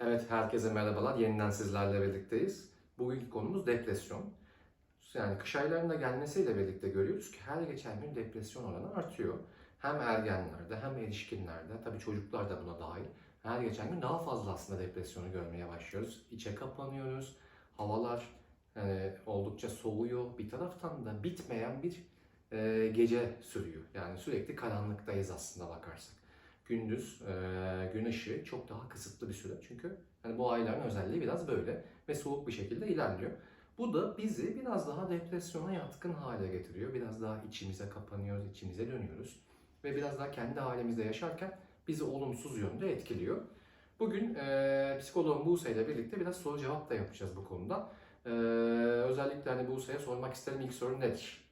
Evet, herkese merhabalar. Yeniden sizlerle birlikteyiz. Bugünkü konumuz depresyon. Yani kış aylarında gelmesiyle birlikte görüyoruz ki her geçen gün depresyon oranı artıyor. Hem ergenlerde hem erişkinlerde, tabii çocuklar da buna dahil. Her geçen gün daha fazla aslında depresyonu görmeye başlıyoruz. İçe kapanıyoruz. Havalar yani oldukça soğuyor. Bir taraftan da bitmeyen bir e, gece sürüyor. Yani sürekli karanlıktayız aslında bakarsak gündüz e, gün ışığı çok daha kısıtlı bir süre. Çünkü hani bu ayların özelliği biraz böyle ve soğuk bir şekilde ilerliyor. Bu da bizi biraz daha depresyona yatkın hale getiriyor. Biraz daha içimize kapanıyoruz, içimize dönüyoruz. Ve biraz daha kendi halimizde yaşarken bizi olumsuz yönde etkiliyor. Bugün e, psikoloğum Buse ile birlikte biraz soru cevap da yapacağız bu konuda. E, özellikle hani Buse'ye sormak isterim ilk soru nedir?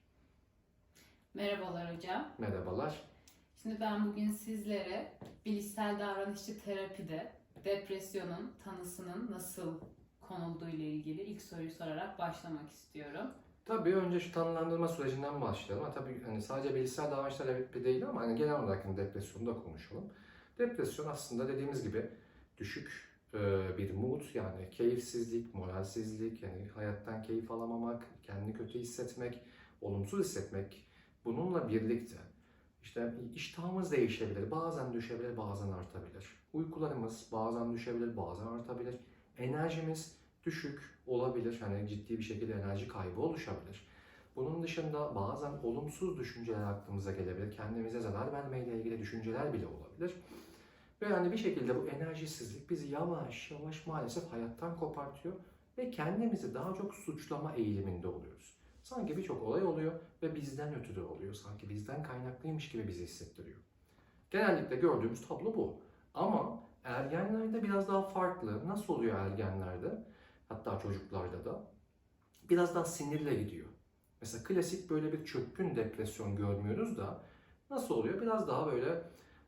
Merhabalar hocam. Merhabalar. Şimdi ben bugün sizlere bilişsel davranışçı terapide depresyonun tanısının nasıl konulduğu ile ilgili ilk soruyu sorarak başlamak istiyorum. Tabii önce şu tanılandırma sürecinden başlayalım. Ha, tabii hani sadece bilişsel davranışlar bir değil ama hani genel olarak hani depresyonu da konuşalım. Depresyon aslında dediğimiz gibi düşük e, bir mood yani keyifsizlik, moralsizlik, yani hayattan keyif alamamak, kendini kötü hissetmek, olumsuz hissetmek bununla birlikte işte iştahımız değişebilir, bazen düşebilir, bazen artabilir. Uykularımız bazen düşebilir, bazen artabilir. Enerjimiz düşük olabilir. Hani ciddi bir şekilde enerji kaybı oluşabilir. Bunun dışında bazen olumsuz düşünceler aklımıza gelebilir. Kendimize zarar vermeyle ilgili düşünceler bile olabilir. Ve yani bir şekilde bu enerjisizlik bizi yavaş yavaş maalesef hayattan kopartıyor ve kendimizi daha çok suçlama eğiliminde oluyoruz. Sanki birçok olay oluyor ve bizden ötürü oluyor. Sanki bizden kaynaklıymış gibi bizi hissettiriyor. Genellikle gördüğümüz tablo bu. Ama ergenlerde biraz daha farklı. Nasıl oluyor ergenlerde? Hatta çocuklarda da. Biraz daha sinirle gidiyor. Mesela klasik böyle bir çökkün depresyon görmüyoruz da nasıl oluyor? Biraz daha böyle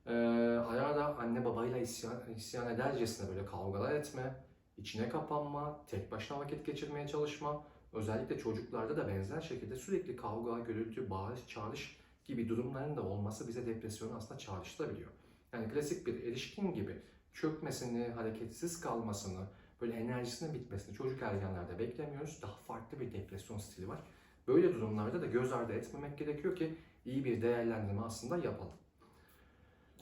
e, ara ara anne babayla isyan, isyan edercesine böyle kavgalar etme, içine kapanma, tek başına vakit geçirmeye çalışma. Özellikle çocuklarda da benzer şekilde sürekli kavga, gürültü, bağırış, çağrış gibi durumların da olması bize depresyonu aslında çağrıştırabiliyor. Yani klasik bir erişkin gibi çökmesini, hareketsiz kalmasını, böyle enerjisinin bitmesini çocuk ergenlerde beklemiyoruz. Daha farklı bir depresyon stili var. Böyle durumlarda da göz ardı etmemek gerekiyor ki iyi bir değerlendirme aslında yapalım.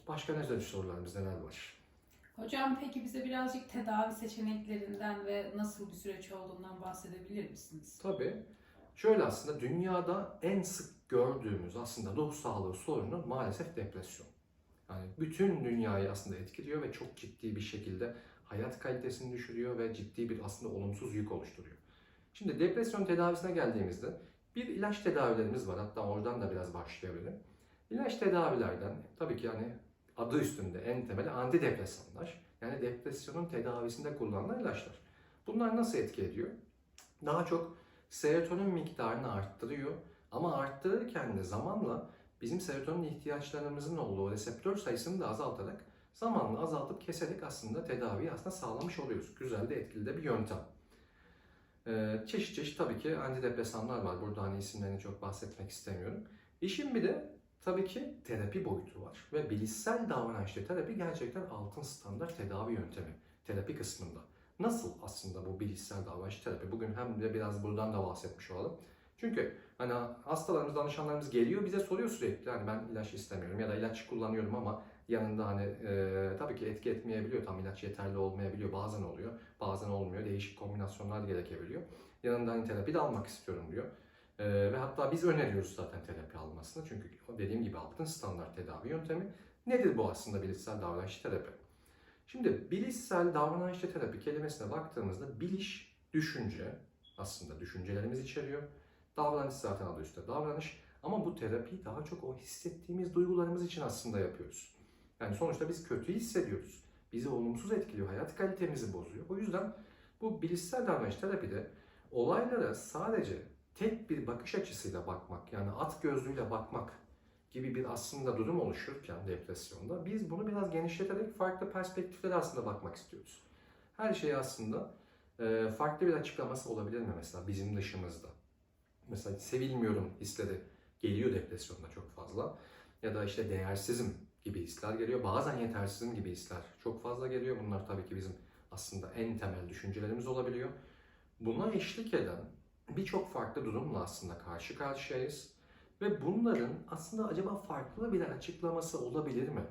Başka ne sorularımız neler var? Hocam peki bize birazcık tedavi seçeneklerinden ve nasıl bir süreç olduğundan bahsedebilir misiniz? Tabii. Şöyle aslında dünyada en sık gördüğümüz aslında ruh sağlığı sorunu maalesef depresyon. Yani bütün dünyayı aslında etkiliyor ve çok ciddi bir şekilde hayat kalitesini düşürüyor ve ciddi bir aslında olumsuz yük oluşturuyor. Şimdi depresyon tedavisine geldiğimizde bir ilaç tedavilerimiz var. Hatta oradan da biraz başlayabilirim. İlaç tedavilerden tabii ki hani adı üstünde en temeli antidepresanlar. Yani depresyonun tedavisinde kullanılan ilaçlar. Bunlar nasıl etki ediyor? Daha çok serotonin miktarını arttırıyor. Ama arttırırken de zamanla bizim serotonin ihtiyaçlarımızın olduğu reseptör sayısını da azaltarak zamanla azaltıp keserek aslında tedaviyi aslında sağlamış oluyoruz. Güzel de etkili de bir yöntem. Ee, çeşit çeşit tabii ki antidepresanlar var. Burada hani isimlerini çok bahsetmek istemiyorum. İşin bir de tabii ki terapi boyutu var. Ve bilişsel davranışlı terapi gerçekten altın standart tedavi yöntemi. Terapi kısmında. Nasıl aslında bu bilişsel davranış terapi? Bugün hem de biraz buradan da bahsetmiş olalım. Çünkü hani hastalarımız, danışanlarımız geliyor bize soruyor sürekli hani ben ilaç istemiyorum ya da ilaç kullanıyorum ama yanında hani e, tabii ki etki etmeyebiliyor. Tam ilaç yeterli olmayabiliyor. Bazen oluyor, bazen olmuyor. Değişik kombinasyonlar gerekebiliyor. Yanında hani terapi de almak istiyorum diyor. E, ve hatta biz öneriyoruz zaten terapi almasını. Çünkü dediğim gibi altın standart tedavi yöntemi. Nedir bu aslında bilişsel davranış terapi? Şimdi bilişsel davranışçı terapi kelimesine baktığımızda biliş, düşünce aslında düşüncelerimiz içeriyor. Davranış zaten adı üstte davranış. Ama bu terapiyi daha çok o hissettiğimiz duygularımız için aslında yapıyoruz. Yani sonuçta biz kötü hissediyoruz. Bizi olumsuz etkiliyor, hayat kalitemizi bozuyor. O yüzden bu bilişsel davranış terapide olaylara sadece tek bir bakış açısıyla bakmak, yani at gözlüğüyle bakmak gibi bir aslında durum oluşurken depresyonda biz bunu biraz genişleterek farklı perspektiflere aslında bakmak istiyoruz. Her şey aslında e, farklı bir açıklaması olabilir mi mesela bizim dışımızda? Mesela sevilmiyorum hisleri geliyor depresyonda çok fazla. Ya da işte değersizim gibi hisler geliyor. Bazen yetersizim gibi hisler çok fazla geliyor. Bunlar tabii ki bizim aslında en temel düşüncelerimiz olabiliyor. Buna eşlik eden birçok farklı durumla aslında karşı karşıyayız. Ve bunların aslında acaba farklı bir açıklaması olabilir mi?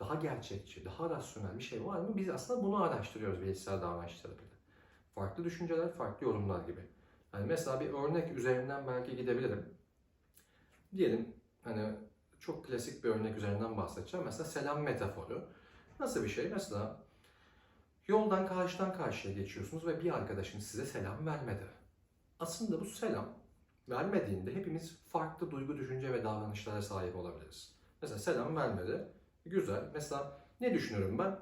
Daha gerçekçi, daha rasyonel bir şey var mı? Biz aslında bunu araştırıyoruz bilişsel davranış terapide. Farklı düşünceler, farklı yorumlar gibi. Yani mesela bir örnek üzerinden belki gidebilirim. Diyelim hani çok klasik bir örnek üzerinden bahsedeceğim. Mesela selam metaforu. Nasıl bir şey? Mesela yoldan karşıdan karşıya geçiyorsunuz ve bir arkadaşınız size selam vermedi. Aslında bu selam vermediğinde hepimiz farklı duygu, düşünce ve davranışlara sahip olabiliriz. Mesela selam vermedi. Güzel. Mesela ne düşünürüm ben?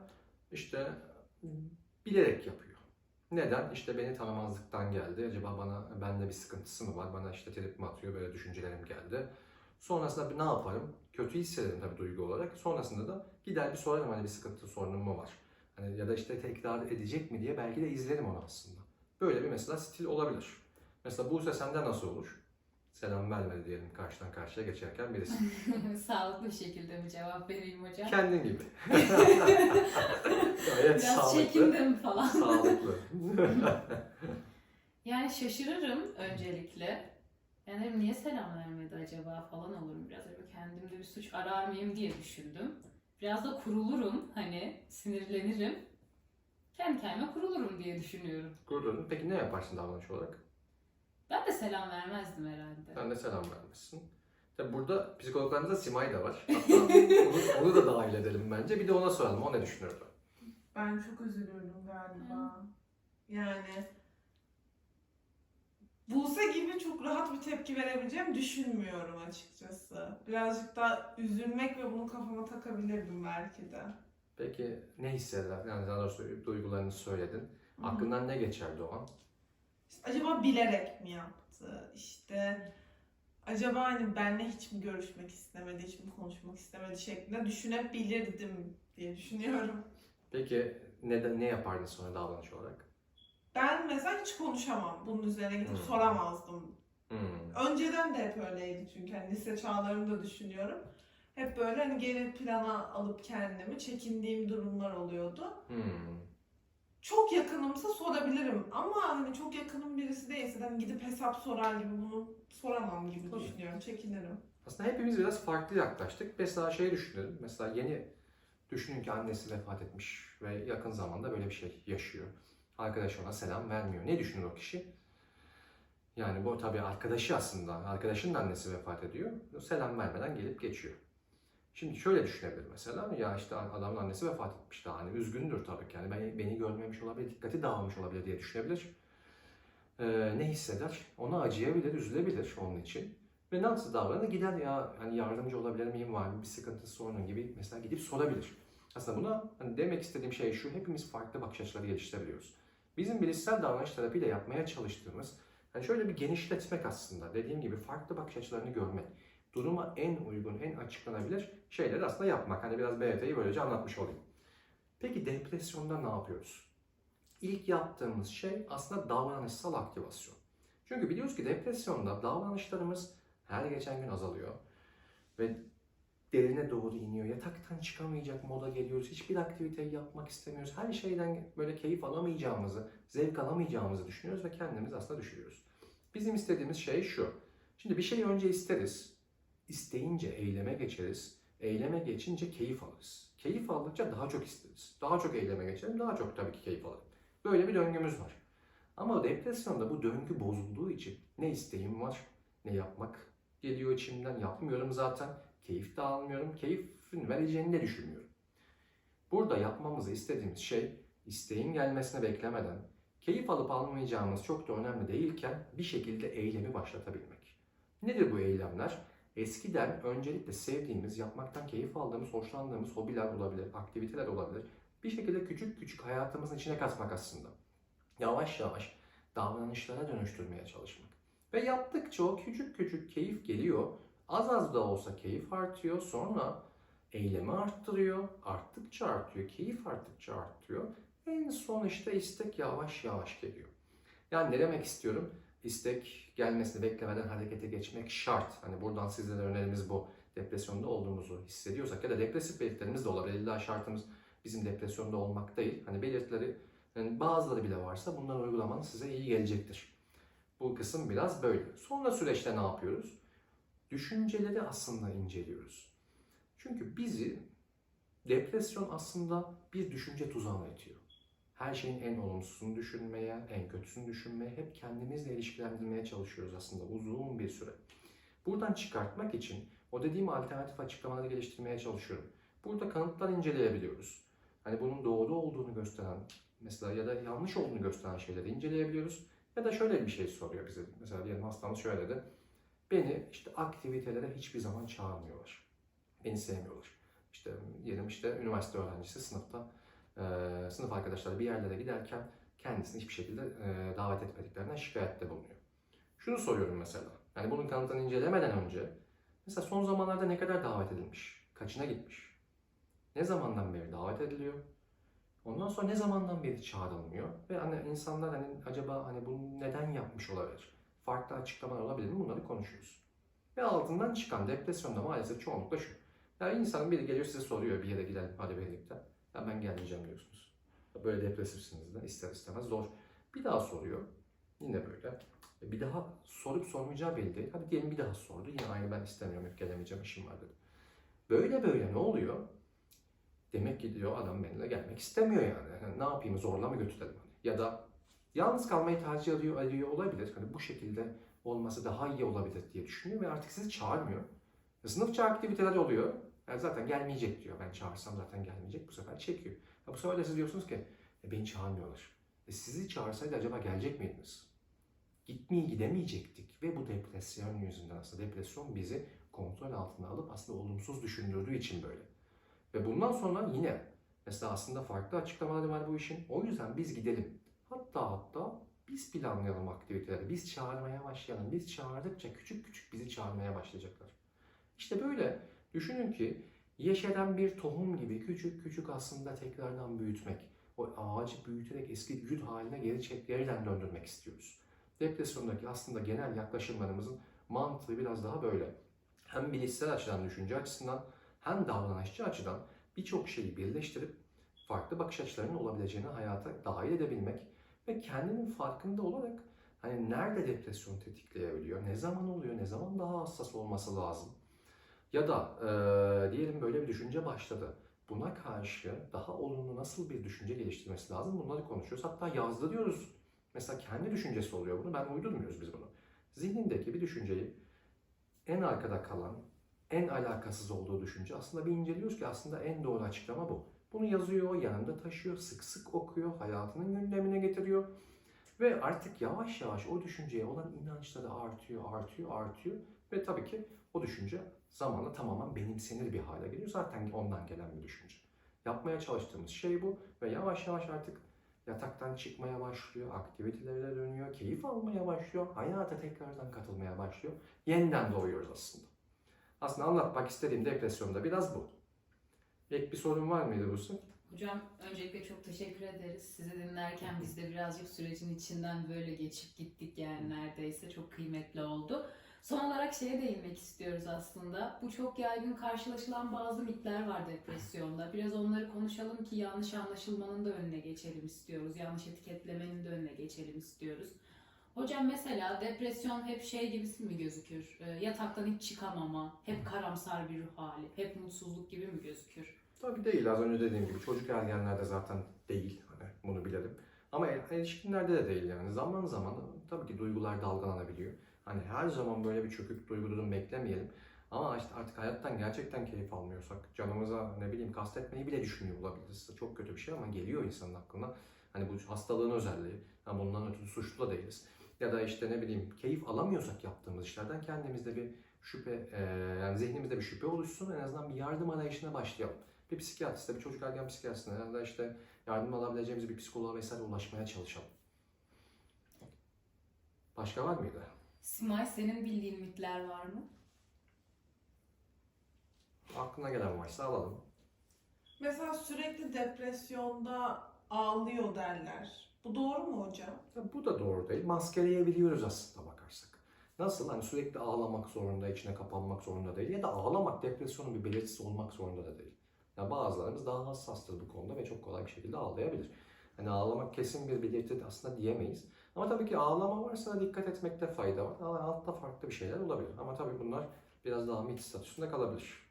İşte bilerek yapıyor. Neden? İşte beni tanımazlıktan geldi. Acaba bana bende bir sıkıntısı mı var? Bana işte trip mi atıyor? Böyle düşüncelerim geldi. Sonrasında bir ne yaparım? Kötü hissederim tabii duygu olarak. Sonrasında da gider bir sorarım hani bir sıkıntı, sorunum mu var? Hani ya da işte tekrar edecek mi diye belki de izlerim onu aslında. Böyle bir mesela stil olabilir. Mesela Buse sende nasıl olur? Selam vermedi diyelim karşıdan karşıya geçerken birisi. Sağlıklı bir şekilde mi cevap vereyim hocam? Kendin gibi. Gayet Biraz sağlıklı. çekindim falan. Sağlıklı. Yani şaşırırım öncelikle. Yani niye selam vermedi acaba falan olurum biraz. Böyle kendimde bir suç arar mıyım diye düşündüm. Biraz da kurulurum hani sinirlenirim. Kendi kendime kurulurum diye düşünüyorum. Gururun. Peki ne yaparsın davranış olarak? Ben de selam vermezdim herhalde. Sen de selam vermişsin. Tabi burada psikologlarımızda Simay da var. Hatta onu, onu da dahil edelim bence. Bir de ona soralım. O ne düşünüyordu? Ben çok üzülürdüm galiba. Yani Buse gibi çok rahat bir tepki verebileceğimi düşünmüyorum açıkçası. Birazcık daha üzülmek ve bunu kafama takabilirdim belki de. Peki ne hisseder? Yani daha doğrusu duygularını söyledin. Aklından ne geçerdi o an? İşte acaba bilerek mi yaptı? İşte acaba hani benle hiç mi görüşmek istemedi, hiç mi konuşmak istemedi şeklinde düşünebilirdim diye düşünüyorum. Peki ne, ne yapardın sonra davranış olarak? Ben mesela hiç konuşamam. Bunun üzerine gidip Hmm. soramazdım. Hmm. Önceden de hep öyleydi çünkü hani lise çağlarımda düşünüyorum. Hep böyle hani geri plana alıp kendimi çekindiğim durumlar oluyordu. Hmm. Çok yakınımsa sorabilirim ama hani çok yakınım birisi değilse de hani gidip hesap sorar gibi bunu soramam gibi Tabii. düşünüyorum. Çekinirim. Aslında hepimiz biraz farklı yaklaştık. Mesela şey düşünelim. Mesela yeni düşünün ki annesi vefat etmiş ve yakın zamanda böyle bir şey yaşıyor. Arkadaş ona selam vermiyor. Ne düşünür o kişi? Yani bu tabii arkadaşı aslında. Arkadaşının annesi vefat ediyor. Selam vermeden gelip geçiyor. Şimdi şöyle düşünebilir mesela. Ya işte adamın annesi vefat etmiş daha. Hani üzgündür tabii ki. Yani beni, beni görmemiş olabilir, dikkati dağılmış olabilir diye düşünebilir. Ee, ne hisseder? Ona acıyabilir, üzülebilir onun için. Ve nasıl davranır? Gider ya hani yardımcı olabilir miyim var mı bir sıkıntısı sorunun gibi mesela gidip sorabilir. Aslında buna hani demek istediğim şey şu hepimiz farklı bakış açıları geliştirebiliyoruz. Bizim bilişsel davranış terapiyle yapmaya çalıştığımız yani şöyle bir genişletmek aslında dediğim gibi farklı bakış açılarını görmek. Duruma en uygun, en açıklanabilir şeyleri aslında yapmak. Hani biraz BRT'yi böylece anlatmış olayım. Peki depresyonda ne yapıyoruz? İlk yaptığımız şey aslında davranışsal aktivasyon. Çünkü biliyoruz ki depresyonda davranışlarımız her geçen gün azalıyor. Ve derine doğru iniyor. Yataktan çıkamayacak moda geliyoruz. Hiçbir aktiviteyi yapmak istemiyoruz. Her şeyden böyle keyif alamayacağımızı, zevk alamayacağımızı düşünüyoruz ve kendimizi aslında düşürüyoruz. Bizim istediğimiz şey şu. Şimdi bir şeyi önce isteriz. İsteyince eyleme geçeriz. Eyleme geçince keyif alırız. Keyif aldıkça daha çok isteriz. Daha çok eyleme geçelim, daha çok tabii ki keyif alırım. Böyle bir döngümüz var. Ama depresyonda bu döngü bozulduğu için ne isteğim var, ne yapmak geliyor içimden. Yapmıyorum zaten. Keyif de almıyorum. Keyfin vereceğini de düşünmüyorum. Burada yapmamızı istediğimiz şey isteğin gelmesini beklemeden keyif alıp almayacağımız çok da önemli değilken bir şekilde eylemi başlatabilmek. Nedir bu eylemler? Eskiden öncelikle sevdiğimiz, yapmaktan keyif aldığımız, hoşlandığımız hobiler olabilir, aktiviteler olabilir. Bir şekilde küçük küçük hayatımızın içine katmak aslında. Yavaş yavaş davranışlara dönüştürmeye çalışmak. Ve yaptıkça o küçük küçük keyif geliyor. Az az da olsa keyif artıyor. Sonra eylemi arttırıyor. Arttıkça artıyor. Keyif arttıkça artıyor. En son işte istek yavaş yavaş geliyor. Yani ne demek istiyorum? İstek gelmesini beklemeden harekete geçmek şart. Hani buradan sizlere önerimiz bu. Depresyonda olduğumuzu hissediyorsak ya da depresif belirtilerimiz de olabilir. İlla şartımız bizim depresyonda olmak değil. Hani belirtileri Yani bazıları bile varsa bunları uygulamanız size iyi gelecektir. Bu kısım biraz böyle. Sonra süreçte ne yapıyoruz? Düşünceleri aslında inceliyoruz. Çünkü bizi depresyon aslında bir düşünce tuzağına itiyor. Her şeyin en olumsuzunu düşünmeye, en kötüsünü düşünmeye, hep kendimizle ilişkilendirmeye çalışıyoruz aslında uzun bir süre. Buradan çıkartmak için o dediğim alternatif açıklamaları geliştirmeye çalışıyorum. Burada kanıtlar inceleyebiliyoruz. Hani bunun doğru olduğunu gösteren mesela ya da yanlış olduğunu gösteren şeyleri inceleyebiliyoruz. Ya da şöyle bir şey soruyor bize. Mesela diyelim hastamız şöyle de. Beni işte aktivitelere hiçbir zaman çağırmıyorlar. Beni sevmiyorlar. İşte diyelim işte üniversite öğrencisi sınıfta e, sınıf arkadaşları bir yerlere giderken kendisini hiçbir şekilde e, davet etmediklerinden şikayette bulunuyor. Şunu soruyorum mesela. Yani bunun kanıtını incelemeden önce mesela son zamanlarda ne kadar davet edilmiş? Kaçına gitmiş? Ne zamandan beri davet ediliyor? Ondan sonra ne zamandan beri çağrılmıyor? Ve hani insanlar hani acaba hani bunu neden yapmış olabilir? Farklı açıklamalar olabilir mi? Bunları konuşuyoruz. Ve altından çıkan depresyonda maalesef çoğunlukla şu. Ya insanın biri geliyor size soruyor bir yere gidelim hadi birlikte. Ya ben gelmeyeceğim diyorsunuz. Böyle depresifsiniz de ister istemez zor. Bir daha soruyor. Yine böyle. Bir daha sorup sormayacağı belli değil. Hadi diyelim bir daha sordu. Yine aynı ben istemiyorum, yok gelemeyeceğim, işim var dedi. Böyle böyle ne oluyor? Demek ki diyor adam benimle gelmek istemiyor yani. Yani ne yapayım zorla mı götürelim? Ya da yalnız kalmayı tercih ediyor, ediyor olabilir. Hani bu şekilde olması daha iyi olabilir diye düşünüyor ve artık sizi çağırmıyor. Sınıfça aktiviteler oluyor. Yani zaten gelmeyecek diyor. Ben çağırsam zaten gelmeyecek. Bu sefer çekiyor. Ya bu sefer de siz diyorsunuz ki e, beni çağırmıyorlar. E, sizi çağırsaydı acaba gelecek miydiniz? Gitmeye gidemeyecektik ve bu depresyon yüzünden aslında depresyon bizi kontrol altına alıp aslında olumsuz düşündürdüğü için böyle. Ve bundan sonra yine mesela aslında farklı açıklamaları var bu işin. O yüzden biz gidelim. Hatta hatta biz planlayalım aktiviteleri. Biz çağırmaya başlayalım. Biz çağırdıkça küçük küçük bizi çağırmaya başlayacaklar. İşte böyle düşünün ki yeşeren bir tohum gibi küçük küçük aslında tekrardan büyütmek. O ağacı büyüterek eski gül haline geri çek, geriden döndürmek istiyoruz. Depresyondaki aslında genel yaklaşımlarımızın mantığı biraz daha böyle. Hem bilişsel açıdan, düşünce açısından hem davranışçı açıdan birçok şeyi birleştirip farklı bakış açılarının olabileceğini hayata dahil edebilmek ve kendinin farkında olarak hani nerede depresyon tetikleyebiliyor, ne zaman oluyor, ne zaman daha hassas olması lazım. Ya da eee, diyelim böyle bir düşünce başladı. Buna karşı daha olumlu nasıl bir düşünce geliştirmesi lazım bunları konuşuyoruz. Hatta yazdırıyoruz. Mesela kendi düşüncesi oluyor bunu. Ben uydurmuyoruz biz bunu. Zihnindeki bir düşünceyi en arkada kalan, en alakasız olduğu düşünce aslında bir inceliyoruz ki aslında en doğru açıklama bu. Bunu yazıyor, yanında taşıyor, sık sık okuyor, hayatının gündemine getiriyor. Ve artık yavaş yavaş o düşünceye olan inançları artıyor, artıyor, artıyor. Ve tabii ki o düşünce zamanla tamamen benimsenir bir hale geliyor. Zaten ondan gelen bir düşünce. Yapmaya çalıştığımız şey bu ve yavaş yavaş artık yataktan çıkmaya başlıyor, aktivitelere dönüyor, keyif almaya başlıyor, hayata tekrardan katılmaya başlıyor. Yeniden doğuyoruz aslında. Aslında anlatmak istediğim depresyonda biraz bu. Ek bir sorun var mıydı Buse? Hocam öncelikle çok teşekkür ederiz. Sizi dinlerken biz de birazcık sürecin içinden böyle geçip gittik yani neredeyse çok kıymetli oldu. Son olarak şeye değinmek istiyoruz aslında. Bu çok yaygın karşılaşılan bazı mitler var depresyonda. Biraz onları konuşalım ki yanlış anlaşılmanın da önüne geçelim istiyoruz. Yanlış etiketlemenin de önüne geçelim istiyoruz. Hocam mesela depresyon hep şey gibisi mi gözükür? Ee, yataktan hiç çıkamama, hep karamsar bir ruh hali, hep mutsuzluk gibi mi gözükür? Tabii değil. Az önce dediğim gibi çocuk ergenlerde zaten değil. Hani bunu bilelim. Ama erişkinlerde de değil yani. Zaman zaman tabii ki duygular dalgalanabiliyor. Hani her zaman böyle bir çökük duygu durum beklemeyelim. Ama işte artık hayattan gerçekten keyif almıyorsak, canımıza ne bileyim kastetmeyi bile düşünüyor olabiliriz. Çok kötü bir şey ama geliyor insanın aklına. Hani bu hastalığın özelliği. Yani bundan ötürü suçlu da değiliz. Ya da işte ne bileyim keyif alamıyorsak yaptığımız işlerden kendimizde bir şüphe, e, yani zihnimizde bir şüphe oluşsun. En azından bir yardım arayışına başlayalım. Bir psikiyatriste, bir çocuk ergen psikiyatristine ya da işte yardım alabileceğimiz bir psikoloğa vesaire ulaşmaya çalışalım. Başka var mıydı? Simay senin bildiğin mitler var mı? Aklına gelen varsa alalım. Mesela sürekli depresyonda ağlıyor derler. Bu doğru mu hocam? Ya bu da doğru değil. Maskeleyebiliyoruz aslında bakarsak. Nasıl? Hani sürekli ağlamak zorunda, içine kapanmak zorunda değil. Ya da ağlamak depresyonun bir belirtisi olmak zorunda da değil. Ya bazılarımız daha hassastır bu konuda ve çok kolay bir şekilde ağlayabilir. Hani ağlamak kesin bir belirti de aslında diyemeyiz. Ama tabii ki ağlama varsa dikkat etmekte fayda var. Altta farklı bir şeyler olabilir. Ama tabii bunlar biraz daha mit statüsünde kalabilir.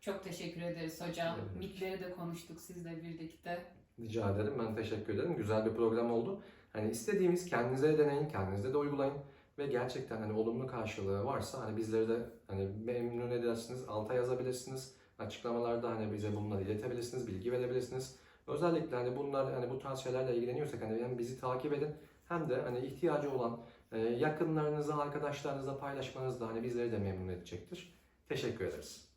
Çok teşekkür ederiz hocam. Evet. Mitleri de konuştuk sizle birlikte. Rica ederim. Ben teşekkür ederim. Güzel bir program oldu. Hani istediğimiz kendinize de deneyin, kendinize de uygulayın ve gerçekten hani olumlu karşılığı varsa hani bizleri de hani memnun edersiniz, alta yazabilirsiniz. Açıklamalarda hani bize bunları iletebilirsiniz, bilgi verebilirsiniz. Özellikle hani bunlar hani bu tarz şeylerle ilgileniyorsak hani bizi takip edin hem de hani ihtiyacı olan e, yakınlarınıza, arkadaşlarınızla paylaşmanız da hani bizleri de memnun edecektir. Teşekkür ederiz.